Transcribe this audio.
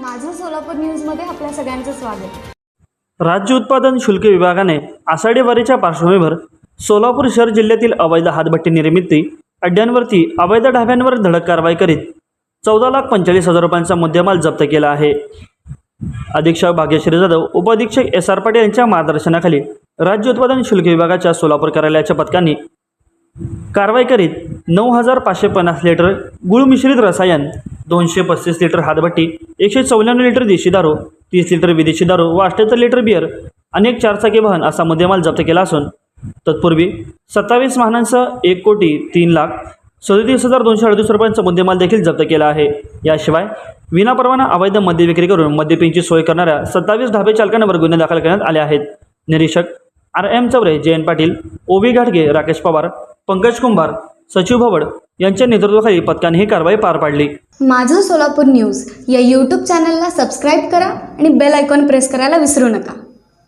माझं सोलापूर न्यूजमध्ये आपल्या सगळ्यांचं स्वागत. राज्य उत्पादन शुल्क विभागाने आषाढी वारीच्या पार्श्वभूमीवर सोलापूर शहर जिल्ह्यातील अवैध हातभट्टी निर्मिती अड्ड्यांवरती अवैध ढाब्यांवर धडक कारवाई करीत चौदा लाख पंचेचाळीस हजार रुपयांचा मुद्देमाल जप्त केला आहे. अधीक्षक भाग्यश्री जाधव उपअधीक्षक एस आर पाटील यांच्या मार्गदर्शनाखाली राज्य उत्पादन शुल्क विभागाच्या सोलापूर कार्यालयाच्या पथकांनी कारवाई करीत नऊ हजार पाचशे पन्नास लिटर गुळ मिश्रित रसायन दोनशे पस्तीस लिटर हातभट्टी एकशे चौऱ्याण्णव लिटर देशी दारू तीस लिटर विदेशी दारू व अठ्ठ्याहत्तर लिटर बिअर अनेक चारचाकी वाहन असा मुद्देमाल जप्त केला असून तत्पूर्वी सत्तावीस वाहनांसह एक कोटी तीन लाख सदतीस हजार दोनशे अडतीस रुपयांचा मुद्देमाल देखील जप्त केला आहे. याशिवाय विनापरवाना अवैध मद्य विक्री करून मद्यपिंची सोय करणाऱ्या सत्तावीस ढाबे चालकांवर गुन्हे दाखल करण्यात आले आहेत. निरीक्षक आर एम चौरे जयंत पाटील ओवी घाटगे राकेश पवार पंकज कुंभार सचिव भवड यांच्या नेतृत्वाखाली पथकाने ही कारवाई पार पाडली. माझं सोलापूर न्यूज या यूट्यूब चॅनलला सबस्क्राईब करा आणि बेल आयकॉन प्रेस करायला विसरू नका.